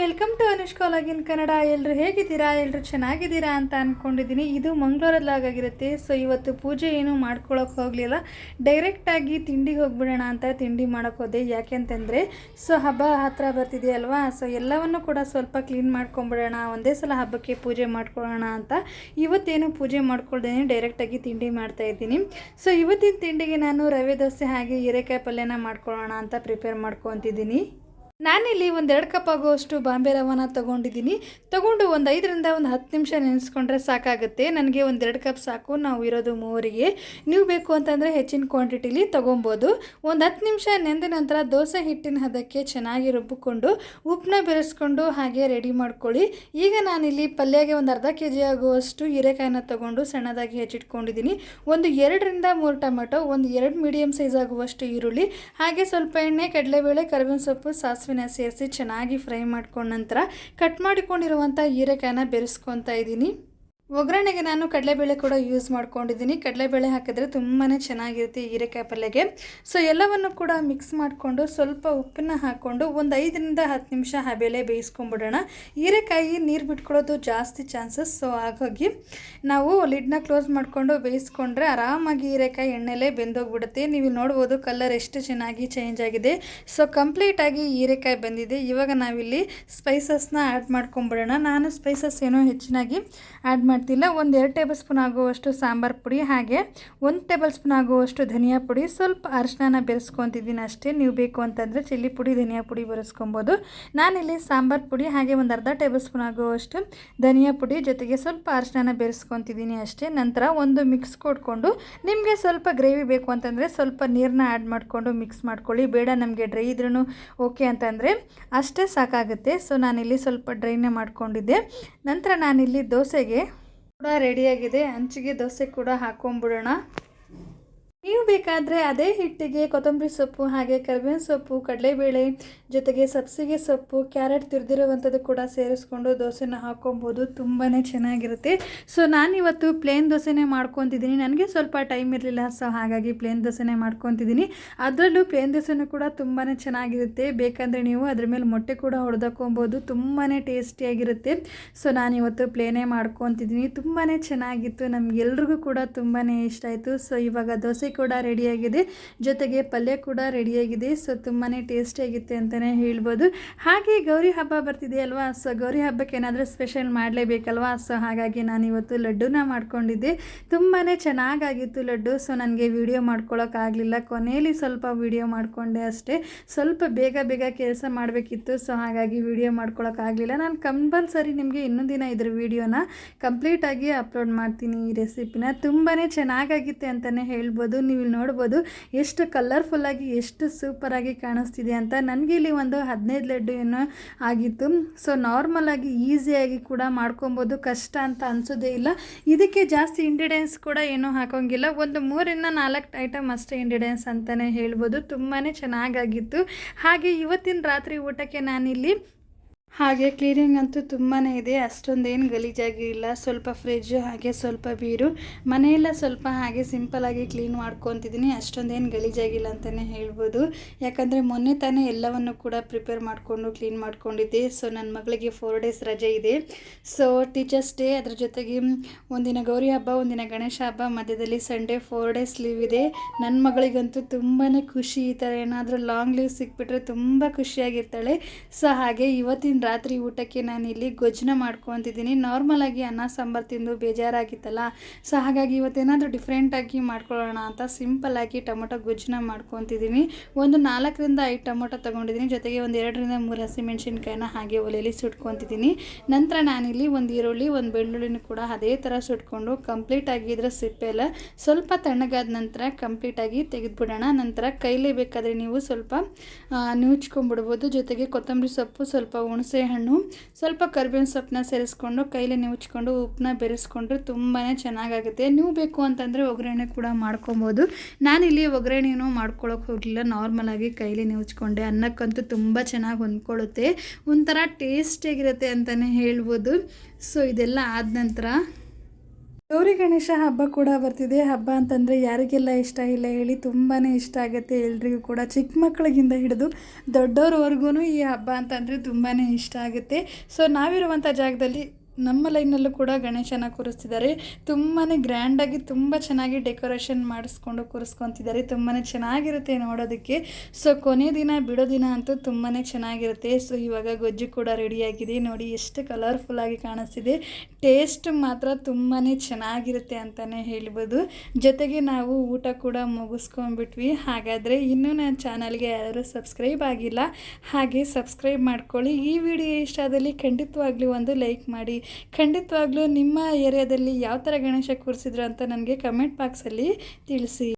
Welcome to Anushka login Kannada. ಎಲ್ಲರೂ ಹೇಗಿದ್ದೀರಾ? ಎಲ್ಲರೂ ಚೆನ್ನಾಗಿದ್ದೀರಾ ಅಂತ ಅಂದ್ಕೊಂಡಿದ್ದೀನಿ ಇದು ಮಂಗಳೂರಲ್ಲಾಗಿರುತ್ತೆ ಸೊ ಇವತ್ತು ಪೂಜೆ ಏನು ಮಾಡ್ಕೊಳಕ್ಕೆ ಹೋಗಲಿಲ್ಲ. ಡೈರೆಕ್ಟಾಗಿ ತಿಂಡಿಗೆ ಹೋಗ್ಬಿಡೋಣ ಅಂತ ತಿಂಡಿ ಮಾಡೋಕ್ಕೆ ಹೋದೆ. ಯಾಕೆಂತಂದರೆ ಸೊ ಹಬ್ಬ ಹತ್ರ ಬರ್ತಿದೆಯಲ್ವಾ? ಸೊ ಎಲ್ಲವನ್ನು ಕೂಡ ಸ್ವಲ್ಪ ಕ್ಲೀನ್ ಮಾಡ್ಕೊಂಬಿಡೋಣ. ಒಂದೇ ಸಲ ಹಬ್ಬಕ್ಕೆ ಪೂಜೆ ಮಾಡ್ಕೊಳ್ಳೋಣ ಅಂತ ಇವತ್ತೇನು ಪೂಜೆ ಮಾಡ್ಕೊಳ್ದೇನೆ ಡೈರೆಕ್ಟಾಗಿ ತಿಂಡಿ ಮಾಡ್ತಾ ಇದ್ದೀನಿ. ಸೊ ಇವತ್ತಿನ ತಿಂಡಿಗೆ ನಾನು ರವೆ ದೋಸೆ ಹಾಗೆ ಹೀರೆಕಾಯಿ ಪಲ್ಯನ ಮಾಡ್ಕೊಳ್ಳೋಣ ಅಂತ ಪ್ರಿಪೇರ್ ಮಾಡ್ಕೊತಿದ್ದೀನಿ. ನಾನಿಲ್ಲಿ ಒಂದೆರಡು ಕಪ್ ಆಗುವಷ್ಟು ಬಾಂಬೆ ರವಾನ ತೊಗೊಂಡಿದ್ದೀನಿ. ತೊಗೊಂಡು ಒಂದು ಐದರಿಂದ ಒಂದು ಹತ್ತು ನಿಮಿಷ ನೆನೆಸ್ಕೊಂಡ್ರೆ ಸಾಕಾಗುತ್ತೆ. ನನಗೆ ಒಂದೆರಡು ಕಪ್ ಸಾಕು, ನಾವು ಇರೋದು ಮೂವರಿಗೆ. ನೀವು ಬೇಕು ಅಂತಂದರೆ ಹೆಚ್ಚಿನ ಕ್ವಾಂಟಿಟಿಲಿ ತೊಗೊಬೋದು. ಒಂದು ಹತ್ತು ನಿಮಿಷ ನೆಂದ ನಂತರ ದೋಸೆ ಹಿಟ್ಟಿನ ಹದಕ್ಕೆ ಚೆನ್ನಾಗಿ ರುಬ್ಬಿಕೊಂಡು ಉಪ್ಪನ್ನ ಬೆರೆಸ್ಕೊಂಡು ಹಾಗೆ ರೆಡಿ ಮಾಡ್ಕೊಳ್ಳಿ. ಈಗ ನಾನಿಲ್ಲಿ ಪಲ್ಯಗೆ ಒಂದು ಅರ್ಧ ಕೆ ಜಿ ಆಗುವಷ್ಟು ಹೀರೆಕಾಯಿನ ತೊಗೊಂಡು ಸಣ್ಣದಾಗಿ ಹೆಚ್ಚಿಟ್ಕೊಂಡಿದ್ದೀನಿ. ಒಂದು ಎರಡರಿಂದ ಮೂರು ಟೊಮೆಟೊ, ಒಂದು ಎರಡು ಮೀಡಿಯಮ್ ಸೈಜ್ ಆಗುವಷ್ಟು ಈರುಳ್ಳಿ, ಹಾಗೆ ಸ್ವಲ್ಪ ಎಣ್ಣೆ, ಕಡಲೆಬೇಳೆ, ಕರಿಬೇವಿನ ಸೊಪ್ಪು ಸಾಸಿವೆನ ಸೇರಿಸಿ ಚೆನ್ನಾಗಿ ಫ್ರೈ ಮಾಡ್ಕೊಂಡ ನಂತರ ಕಟ್ ಮಾಡಿಕೊಂಡಿರುವಂಥ ಹೀರೆಕಾಯನ್ನ ಬೆರೆಸ್ಕೊತಾ ಇದ್ದೀನಿ ಒಗ್ಗರಣೆಗೆ ನಾನು ಕಡಲೆಬೇಳೆ ಕೂಡ ಯೂಸ್ ಮಾಡ್ಕೊಂಡಿದ್ದೀನಿ. ಕಡಲೆಬೇಳೆ ಹಾಕಿದ್ರೆ ತುಂಬಾ ಚೆನ್ನಾಗಿರುತ್ತೆ ಹೀರೆಕಾಯಿ ಪಲ್ಯಗೆ. ಸೊ ಎಲ್ಲವನ್ನು ಕೂಡ ಮಿಕ್ಸ್ ಮಾಡಿಕೊಂಡು ಸ್ವಲ್ಪ ಉಪ್ಪನ್ನ ಹಾಕ್ಕೊಂಡು ಒಂದು ಐದರಿಂದ ಹತ್ತು ನಿಮಿಷ ಹಬೇಲೆ ಬೇಯಿಸ್ಕೊಂಬಿಡೋಣ ಹೀರೆಕಾಯಿ ನೀರು ಬಿಟ್ಕೊಳ್ಳೋದು ಜಾಸ್ತಿ ಚಾನ್ಸಸ್ ಸೊ ಹಾಗಾಗಿ ನಾವು ಲಿಡ್ನ ಕ್ಲೋಸ್ ಮಾಡಿಕೊಂಡು ಬೇಯಿಸ್ಕೊಂಡ್ರೆ ಆರಾಮಾಗಿ ಹೀರೆಕಾಯಿ ಎಣ್ಣೆಲೇ ಬೆಂದೋಗ್ಬಿಡುತ್ತೆ. ನೀವು ನೋಡ್ಬೋದು ಕಲರ್ ಎಷ್ಟು ಚೆನ್ನಾಗಿ ಚೇಂಜ್ ಆಗಿದೆ. ಸೊ ಕಂಪ್ಲೀಟಾಗಿ ಹೀರೆಕಾಯಿ ಬಂದಿದೆ. ಇವಾಗ ನಾವಿಲ್ಲಿ ಸ್ಪೈಸಸ್ನ ಆ್ಯಡ್ ಮಾಡ್ಕೊಂಬಿಡೋಣ ನಾನು ಸ್ಪೈಸಸ್ ಏನೋ ಹೆಚ್ಚಿನಾಗಿ ಆ್ಯಡ್ ಮಾಡ್ತಿಲ್ಲ ಒಂದು ಎರಡು ಟೇಬಲ್ ಸ್ಪೂನ್ ಆಗುವಷ್ಟು ಸಾಂಬಾರು ಪುಡಿ, ಹಾಗೆ ಒಂದು ಟೇಬಲ್ ಸ್ಪೂನ್ ಆಗುವಷ್ಟು ಧನಿಯಾ ಪುಡಿ. ಸ್ವಲ್ಪ ಅರಿಶಿನ ಬೆರೆಸ್ಕೊತಿದ್ದೀನಿ ಅಷ್ಟೇ. ನೀವು ಬೇಕು ಅಂತಂದರೆ ಚಿಲ್ಲಿ ಪುಡಿ, ಧನಿಯಾ ಪುಡಿ ಬೆರೆಸ್ಕೊಬೋದು. ನಾನಿಲ್ಲಿ ಸಾಂಬಾರು ಪುಡಿ, ಹಾಗೆ ಒಂದು ಅರ್ಧ ಟೇಬಲ್ ಸ್ಪೂನ್ ಆಗುವಷ್ಟು ಧನಿಯಾ ಪುಡಿ ಜೊತೆಗೆ ಸ್ವಲ್ಪ ಅರಿಶಿನ ಬೆರೆಸ್ಕೊತಿದ್ದೀನಿ ಅಷ್ಟೇ. ನಂತರ ಒಂದು ಮಿಕ್ಸ್ ಕೊಟ್ಕೊಂಡು ನಿಮಗೆ ಸ್ವಲ್ಪ ಗ್ರೇವಿ ಬೇಕು ಅಂತಂದರೆ ಸ್ವಲ್ಪ ನೀರನ್ನ ಆ್ಯಡ್ ಮಾಡಿಕೊಂಡು ಮಿಕ್ಸ್ ಮಾಡ್ಕೊಳ್ಳಿ. ಬೇಡ ನಮಗೆ ಡ್ರೈ ಇದ್ರೂ ಓಕೆ ಅಂತಂದರೆ ಅಷ್ಟೇ ಸಾಕಾಗುತ್ತೆ. ಸೊ ನಾನಿಲ್ಲಿ ಸ್ವಲ್ಪ ಡ್ರೈನೇ ಮಾಡಿಕೊಂಡಿದ್ದೆ. ನಂತರ ನಾನಿಲ್ಲಿ ದೋಸೆಗೆ ಕೂಡ ರೆಡಿಯಾಗಿದೆ ಹಂಚಿಗೆ ದೋಸೆ ಕೂಡ ಹಾಕೊಂಡ್ಬಿಡೋಣ. ನೀವು ಬೇಕಾದರೆ ಅದೇ ಹಿಟ್ಟಿಗೆ ಕೊತ್ತಂಬರಿ ಸೊಪ್ಪು ಹಾಗೆ ಕರಿಬೇವಿನ ಸೊಪ್ಪು, ಕಡಲೆಬೇಳೆ ಜೊತೆಗೆ ಸಬ್ಸಿಗೆ ಸೊಪ್ಪು, ಕ್ಯಾರೆಟ್ ತಿರ್ದಿರುವಂಥದ್ದು ಕೂಡ ಸೇರಿಸ್ಕೊಂಡು ದೋಸೆನ ಹಾಕ್ಕೊಬೋದು. ತುಂಬಾ ಚೆನ್ನಾಗಿರುತ್ತೆ. ಸೊ ನಾನಿವತ್ತು ಪ್ಲೇನ್ ದೋಸೆನೇ ಮಾಡ್ಕೊತಿದ್ದೀನಿ. ನನಗೆ ಸ್ವಲ್ಪ ಟೈಮ್ ಇರಲಿಲ್ಲ ಸೊ ಹಾಗಾಗಿ ಪ್ಲೇನ್ ದೋಸೆನೇ ಮಾಡ್ಕೊತಿದ್ದೀನಿ. ಅದರಲ್ಲೂ ಪ್ಲೇನ್ ದೋಸೆನೂ ಕೂಡ ತುಂಬಾ ಚೆನ್ನಾಗಿರುತ್ತೆ. ಬೇಕಂದರೆ ನೀವು ಅದ್ರ ಮೇಲೆ ಮೊಟ್ಟೆ ಕೂಡ ಹೊಡೆದಾಕೊಬೋದು ತುಂಬಾ ಟೇಸ್ಟಿಯಾಗಿರುತ್ತೆ. ಸೊ ನಾನಿವತ್ತು ಪ್ಲೇನೇ ಮಾಡ್ಕೊತಿದ್ದೀನಿ. ತುಂಬಾ ಚೆನ್ನಾಗಿತ್ತು. ನಮಗೆಲ್ರಿಗೂ ಕೂಡ ತುಂಬಾ ಇಷ್ಟ ಆಯಿತು. ಸೊ ಇವಾಗ ದೋಸೆ ಕೂಡ ರೆಡಿಯಾಗಿದೆ. ಜೊತೆಗೆ ಪಲ್ಯ ಕೂಡ ರೆಡಿಯಾಗಿದೆ. ಸೊ ತುಂಬಾ ಟೇಸ್ಟಿಯಾಗಿತ್ತು ಅಂತಲೇ ಹೇಳ್ಬೋದು. ಹಾಗೆ ಗೌರಿ ಹಬ್ಬ ಬರ್ತಿದೆ ಅಲ್ವಾ? ಸೊ ಗೌರಿ ಹಬ್ಬಕ್ಕೆ ಏನಾದರೂ ಸ್ಪೆಷಲ್ ಮಾಡಲೇಬೇಕಲ್ವಾ? ಸೊ ಹಾಗಾಗಿ ನಾನು ಇವತ್ತು ಲಡ್ಡುನ ಮಾಡ್ಕೊಂಡಿದ್ದೆ. ತುಂಬಾ ಚೆನ್ನಾಗಾಗಿತ್ತು ಲಡ್ಡು. ಸೊ ನನಗೆ ವಿಡಿಯೋ ಮಾಡ್ಕೊಳ್ಳೋಕ್ಕಾಗಲಿಲ್ಲ ಕೊನೆಯಲ್ಲಿ ಸ್ವಲ್ಪ ವಿಡಿಯೋ ಮಾಡಿಕೊಂಡೆ ಅಷ್ಟೇ. ಸ್ವಲ್ಪ ಬೇಗ ಬೇಗ ಕೆಲಸ ಮಾಡಬೇಕಿತ್ತು. ಸೊ ಹಾಗಾಗಿ ವಿಡಿಯೋ ಮಾಡ್ಕೊಳ್ಳೋಕ್ಕಾಗಲಿಲ್ಲ ನಾನು ಕಂಪಲ್ಸರಿ ನಿಮಗೆ ಇನ್ನೊಂದು ದಿನ ಇದ್ರ ವಿಡಿಯೋನ ಕಂಪ್ಲೀಟಾಗಿ ಅಪ್ಲೋಡ್ ಮಾಡ್ತೀನಿ ಈ ರೆಸಿಪಿನ ತುಂಬಾ ಚೆನ್ನಾಗಾಗಿತ್ತೆ ಅಂತಲೇ ಹೇಳ್ಬೋದು. ನೀವು ಇಲ್ಲಿ ನೋಡ್ಬೋದು. ಎಷ್ಟು ಕಲರ್ಫುಲ್ಲಾಗಿ ಎಷ್ಟು ಸೂಪರಾಗಿ ಕಾಣಿಸ್ತಿದೆ ಅಂತ ನನಗೆ ಇಲ್ಲಿ ಒಂದು ಹದಿನೈದು ಲಡ್ಡು ಏನು ಆಗಿತ್ತು ಸೊ ನಾರ್ಮಲಾಗಿ ಈಸಿಯಾಗಿ ಕೂಡ ಮಾಡ್ಕೊಬೋದು. ಕಷ್ಟ ಅಂತ ಅನಿಸೋದೇ ಇಲ್ಲ. ಇದಕ್ಕೆ ಜಾಸ್ತಿ ಇಂಗ್ರೀಡಿಯೆಂಟ್ಸ್ ಕೂಡ ಏನೂ ಹಾಕೋಂಗಿಲ್ಲ. ಒಂದು ಮೂರಿಂದ ನಾಲ್ಕು ಐಟಮ್ ಅಷ್ಟೇ ಇಂಗ್ರೀಡಿಯೆಂಟ್ಸ್ ಅಂತಲೇ ಹೇಳ್ಬೋದು. ತುಂಬಾ ಚೆನ್ನಾಗಾಗಿತ್ತು. ಹಾಗೆ ಇವತ್ತಿನ ರಾತ್ರಿ ಊಟಕ್ಕೆ ನಾನಿಲ್ಲಿ ಹಾಗೆ ಕ್ಲೀನಿಂಗ್ ಅಂತೂ ತುಂಬಾ ಇದೆ. ಅಷ್ಟೊಂದೇನು ಗಲೀಜಾಗಿಲ್ಲ ಸ್ವಲ್ಪ ಫ್ರಿಜ್ ಹಾಗೆ ಸ್ವಲ್ಪ ಬೀರು ಮನೆಯೆಲ್ಲ ಸ್ವಲ್ಪ ಹಾಗೆ ಸಿಂಪಲಾಗಿ ಕ್ಲೀನ್ ಮಾಡ್ಕೊತಿದ್ದೀನಿ ಅಷ್ಟೊಂದೇನು ಗಲೀಜಾಗಿಲ್ಲ ಅಂತಲೇ ಹೇಳ್ಬೋದು. ಯಾಕಂದರೆ ಮೊನ್ನೆ ತಾನೇ ಎಲ್ಲವನ್ನು ಕೂಡ ಪ್ರಿಪೇರ್ ಮಾಡಿಕೊಂಡು ಕ್ಲೀನ್ ಮಾಡ್ಕೊಂಡಿದ್ದೆ. ಸೊ ನನ್ನ ಮಗಳಿಗೆ ಫೋರ್ ಡೇಸ್ ರಜೆ ಇದೆ. ಸೊ ಟೀಚರ್ಸ್ ಡೇ ಅದ್ರ ಜೊತೆಗೆ ಒಂದಿನ ಗೌರಿ ಹಬ್ಬ, ಒಂದಿನ ಗಣೇಶ ಹಬ್ಬ, ಮಧ್ಯದಲ್ಲಿ ಸಂಡೇ ಫೋರ್ ಡೇಸ್ ಲೀವ್ ಇದೆ. ನನ್ನ ಮಗಳಿಗಂತೂ ತುಂಬಾ ಖುಷಿ ಈ ಥರ ಏನಾದರೂ ಲಾಂಗ್ ಲೀವ್ ಸಿಕ್ಬಿಟ್ರೆ ತುಂಬ ಖುಷಿಯಾಗಿರ್ತಾಳೆ. ಸೊ ಹಾಗೆ ಇವತ್ತಿನ ರಾತ್ರಿ ಊಟಕ್ಕೆ ನಾನು ಇಲ್ಲಿ ಗೊಜ್ಜನ ಮಾಡ್ಕೊತಿದ್ದೀನಿ. ನಾರ್ಮಲಾಗಿ ಅನ್ನ, ಸಾಂಬಾರು ತಿಂದು ಬೇಜಾರಾಗಿತ್ತಲ್ಲ? ಸೊ ಹಾಗಾಗಿ ಇವತ್ತೇನಾದರೂ ಡಿಫ್ರೆಂಟಾಗಿ ಮಾಡ್ಕೊಳ್ಳೋಣ ಅಂತ ಸಿಂಪಲ್ಲಾಗಿ ಟೊಮೊಟೊ ಗೊಜ್ಜನ ಮಾಡ್ಕೊತಿದ್ದೀನಿ. ಒಂದು ನಾಲ್ಕರಿಂದ ಐದು ಟೊಮೊಟೊ ತೊಗೊಂಡಿದ್ದೀನಿ. ಜೊತೆಗೆ ಒಂದು ಎರಡರಿಂದ ಮೂರು ಹಸಿಮೆಣ್ಸಿನ್ಕಾಯಿನ ಹಾಗೆ ಒಲೆಯಲ್ಲಿ ಸುಟ್ಕೊತಿದ್ದೀನಿ. ನಂತರ ನಾನಿಲ್ಲಿ ಒಂದು ಈರುಳ್ಳಿ, ಒಂದು ಬೆಳ್ಳುಳ್ಳಿನೂ ಕೂಡ ಅದೇ ಥರ ಸುಟ್ಕೊಂಡು ಕಂಪ್ಲೀಟಾಗಿ ಇದರ ಸಿಪ್ಪೆ ಎಲ್ಲ ಸ್ವಲ್ಪ ತಣ್ಣಗಾದ ನಂತರ ಕಂಪ್ಲೀಟಾಗಿ ತೆಗೆದುಬಿಡೋಣ. ನಂತರ ಕೈಲೇ ಬೇಕಾದರೆ ನೀವು ಸ್ವಲ್ಪ ನುಚ್ಕೊಂಡ್ಬಿಡ್ಬೋದು. ಜೊತೆಗೆ ಕೊತ್ತಂಬರಿ ಸೊಪ್ಪು ಸ್ವಲ್ಪ ಹುಣಸೆ ಹಣ್ಣು ಸ್ವಲ್ಪ ಕರ್ಬೇವಿನ ಸೊಪ್ಪನ್ನ ಸೇರಿಸ್ಕೊಂಡು, ಕೈಲಿ ನೆವುಚ್ಕೊಂಡು, ಉಪ್ಪನ್ನ ಬೆರೆಸ್ಕೊಂಡ್ರೆ ತುಂಬಾ ಚೆನ್ನಾಗಾಗುತ್ತೆ. ನೀವು ಬೇಕು ಅಂತಂದರೆ ಒಗ್ಗರಣೆ ಕೂಡ ಮಾಡ್ಕೊಬೋದು. ನಾನಿಲ್ಲಿ ಒಗ್ಗರಣೆನೂ ಮಾಡ್ಕೊಳ್ಳೋಕೆ ಹೋಗಲಿಲ್ಲ. ನಾರ್ಮಲಾಗಿ ಕೈಲಿ ನುಚ್ಕೊಂಡೆ ಅನ್ನಕ್ಕಂತೂ ತುಂಬ ಚೆನ್ನಾಗಿ ಹೊಂದ್ಕೊಳ್ಳುತ್ತೆ. ಒಂಥರ ಟೇಸ್ಟಿಯಾಗಿರುತ್ತೆ ಅಂತಲೇ ಹೇಳ್ಬೋದು. ಸೊ, ಇದೆಲ್ಲ ಆದ ನಂತರ ಗೌರಿ ಗಣೇಶ ಹಬ್ಬ ಕೂಡ ಬರ್ತಿದೆ. ಹಬ್ಬ ಅಂತಂದರೆ ಯಾರಿಗೆಲ್ಲ ಇಷ್ಟ ಇಲ್ಲ ಹೇಳಿ ತುಂಬಾ ಇಷ್ಟ ಆಗುತ್ತೆ ಎಲ್ರಿಗೂ ಕೂಡ. ಚಿಕ್ಕ ಮಕ್ಕಳಿಗಿಂದ ಹಿಡಿದು ದೊಡ್ಡವ್ರವರೆಗೂ ಈ ಹಬ್ಬ ಅಂತಂದರೆ ತುಂಬಾ ಇಷ್ಟ ಆಗುತ್ತೆ. ಸೊ ನಾವಿರುವಂಥ ಜಾಗದಲ್ಲಿ ನಮ್ಮ ಲೈನಲ್ಲೂ ಕೂಡ ಗಣೇಶನ ಕೂರಿಸ್ತಿದ್ದಾರೆ. ತುಂಬಾ ಗ್ರ್ಯಾಂಡಾಗಿ ತುಂಬ ಚೆನ್ನಾಗಿ ಡೆಕೋರೇಷನ್ ಮಾಡಿಸ್ಕೊಂಡು ಕೂರಿಸ್ಕೊತಿದ್ದಾರೆ. ತುಂಬಾ ಚೆನ್ನಾಗಿರುತ್ತೆ ನೋಡೋದಕ್ಕೆ. ಸೊ ಕೊನೆ ದಿನ, ಬಿಡೋ ದಿನ ಅಂತೂ ತುಂಬಾ ಚೆನ್ನಾಗಿರುತ್ತೆ. ಸೊ ಇವಾಗ ಗೊಜ್ಜು ಕೂಡ ರೆಡಿಯಾಗಿದೆ ನೋಡಿ, ಎಷ್ಟು ಕಲರ್ಫುಲ್ಲಾಗಿ ಕಾಣಿಸ್ತಿದೆ. ಟೇಸ್ಟ್ ಮಾತ್ರ ತುಂಬಾ ಚೆನ್ನಾಗಿರುತ್ತೆ ಅಂತಲೇ ಹೇಳ್ಬೋದು. ಜೊತೆಗೆ ನಾವು ಊಟ ಕೂಡ ಮುಗಿಸ್ಕೊಂಡ್ಬಿಟ್ವಿ. ಹಾಗಾದರೆ ಇನ್ನೂ ನನ್ನ ಚಾನಲ್ಗೆ ಯಾರು ಸಬ್ಸ್ಕ್ರೈಬ್ ಆಗಿಲ್ಲ. ಹಾಗೆ ಸಬ್ಸ್ಕ್ರೈಬ್ ಮಾಡ್ಕೊಳ್ಳಿ. ಈ ವಿಡಿಯೋ ಇಷ್ಟ ಆದಲ್ಲಿ ಖಂಡಿತವಾಗ್ಲೂ ಒಂದು ಲೈಕ್ ಮಾಡಿ. ಖಂಡಿತವಾಗ್ಲೂ ನಿಮ್ಮ ಏರಿಯಾದಲ್ಲಿ ಯಾವ ಥರ ಗಣೇಶ ಕೂರಿಸಿದ್ರು ಅಂತ ನನಗೆ ಕಮೆಂಟ್ ಬಾಕ್ಸಲ್ಲಿ ತಿಳಿಸಿ.